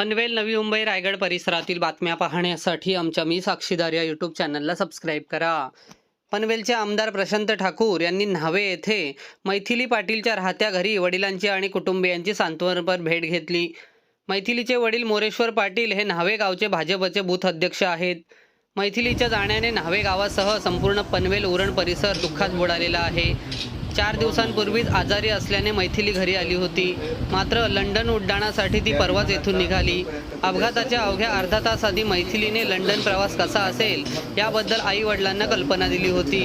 पनवेल नवी मुंबई रायगड परिसरातील बातम्या पाहण्यासाठी आमच्या मी साक्षीदार या यूट्यूब चॅनलला सबस्क्राईब करा. पनवेलचे आमदार प्रशांत ठाकूर यांनी न्हावे येथे मैथिली पाटीलच्या राहत्या घरी वडिलांची आणि कुटुंबियांची सांत्वनपर भेट घेतली. मैथिलीचे वडील मोरेश्वर पाटील हे न्हावे गावचे भाजपचे बूथ अध्यक्ष आहेत. मैथिलीच्या जाण्याने न्हावे गावासह संपूर्ण पनवेल उरण परिसर दुःखात बुडालेला आहे. चार दिवसांपूर्वीच आजारी असल्याने मैथिली घरी आली होती. मात्र लंडन उड्डाणासाठी ती परवाच येथून निघाली. अपघाताच्या अवघ्या अर्धा तास आधी मैथिलीने लंडन प्रवास कसा असेल याबद्दल आई वडिलांना कल्पना दिली होती.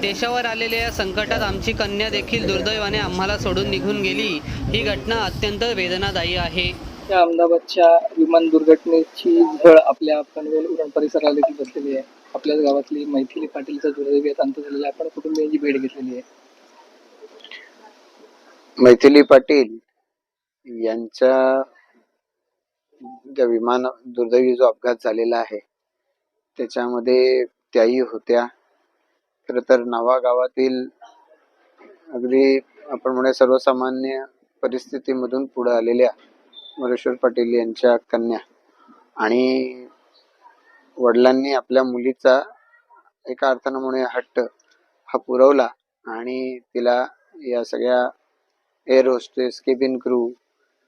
देशावर आलेल्या या संकटात आमची कन्या देखील दुर्दैवाने आम्हाला सोडून निघून गेली. ही घटना अत्यंत वेदनादायी आहे. अहमदाबादच्या विमान दुर्घटनेची झळ आपल्या पनवेल उरण परिसराला देखील बसलेली आहे. आपल्याच गावातली मैथिली पाटीलचा दुर्दैवी अंत झालेला आपण कुटुंबियांची भेट घेतलेली आहे. मैथिली पाटील यांच्या ज्या विमान दुर्दैवी जो अपघात झालेला आहे त्याच्यामध्ये त्याही होत्या. खर तर नावा गावातील अगदी आपण म्हणूया सर्वसामान्य परिस्थितीमधून पुढे आलेल्या मरेश्वर पाटील यांच्या कन्या आणि वडिलांनी आपल्या मुलीचा एका अर्थानं म्हणूया हट्ट हा पुरवला आणि तिला या सगळ्या एअर होस्टेस केबिन क्रू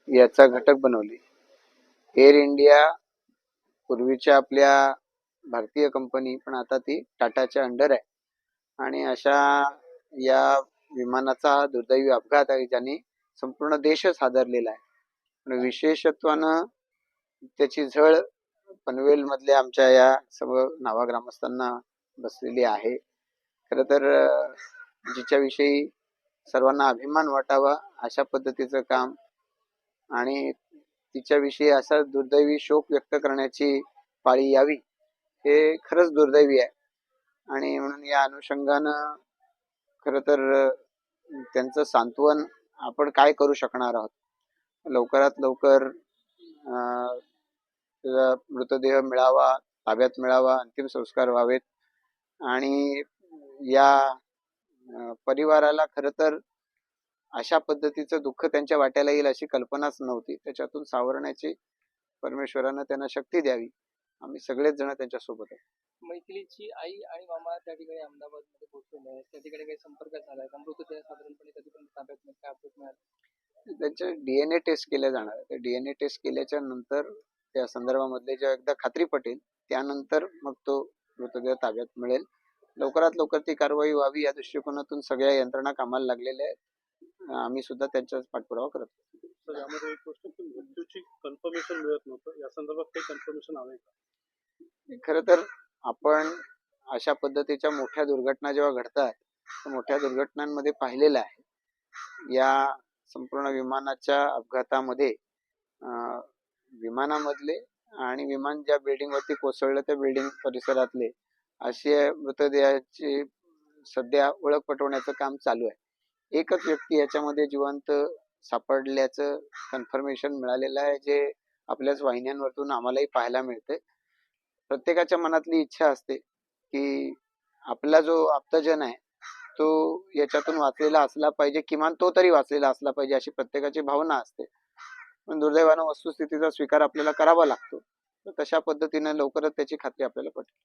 याचा घटक बनवली. एअर इंडिया पूर्वीच्या आपल्या भारतीय कंपनी पण आता ती टाटाच्या अंडर आहे. आणि अशा या विमानाचा दुर्दैवी अपघात आहे ज्याने संपूर्ण देशच हादरलेला आहे. पण विशेषत्वानं त्याची झळ पनवेल मधल्या आमच्या या सर्व नावा ग्रामस्थांना बसलेली आहे. खर तर जिच्याविषयी सर्वांना अभिमान वाटावा अशा पद्धतीचं काम आणि तिच्याविषयी असा दुर्दैवी शोक व्यक्त करण्याची पाळी यावी हे खरंच दुर्दैवी आहे. आणि म्हणून या अनुषंगानं खर तर त्यांचं सांत्वन आपण काय करू शकणार आहोत? लवकरात लवकर त्याचा मृतदेह मिळावा ताब्यात मिळावा अंतिम संस्कार व्हावेत. आणि या परिवाराला खर तर अशा पद्धतीचं दुःख त्यांच्या वाट्याला येईल अशी कल्पनाच नव्हती. त्याच्यातून सावरण्याची परमेश्वरानं त्यांना शक्ती द्यावी. आम्ही सगळेच जण त्यांच्यासोबत आहे मैथिलीची आई आणि मामा त्या ठिकाणी अहमदाबादमध्ये पोहोचलेले आहेत. त्या ठिकाणी काही संपर्क झाला आहे मृतदेह साधारणपणे कधीपर्यंत ताब्यात मिळेल काय अपडेट मिळाल त्यांचे डीएनए टेस्ट केले जाणार आहे डीएनए टेस्ट केल्याच्यानंतर त्या संदर्भामधले जेव्हा एकदा खात्री पटेल त्यानंतर मग तो मृतदेह ताब्यात मिळेल. लवकरात लवकर ती कारवाई व्हावी या दृष्टिकोनातून सगळ्या यंत्रणा कामाला लागलेल्या आहेत. आम्ही सुद्धा त्यांचा पाठपुरावा करत. तर यामध्ये एक गोष्ट की मृत्यूची कन्फर्मेशन मिळत नव्हतं. या संदर्भात काही कन्फर्मेशन हवं का? खर तर आपण अशा पद्धतीच्या मोठ्या दुर्घटना जेव्हा घडतात तर मोठ्या दुर्घटनांमध्ये पाहिलेलं आहे. या संपूर्ण विमानाच्या अपघातामध्ये अं, विमानामधले आणि विमान ज्या बिल्डिंग वरती कोसळलं त्या बिल्डिंग परिसरातले असे मृतदेहाची सध्या ओळख पटवण्याचं काम चालू आहे. एकच व्यक्ती याच्यामध्ये जिवंत सापडल्याचं कन्फर्मेशन मिळालेलं आहे जे आपल्याच वाहिन्यांवरतून आम्हालाही पाहायला मिळते प्रत्येकाच्या मनातली इच्छा असते की आपला जो आप्तजन आहे तो याच्यातून वाचलेला असला पाहिजे किमान तो तरी वाचलेला असला पाहिजे अशी प्रत्येकाची भावना असते. पण दुर्दैवानं वस्तुस्थितीचा स्वीकार आपल्याला करावा लागतो. तर तशा पद्धतीने लवकरच त्याची खात्री आपल्याला पटेल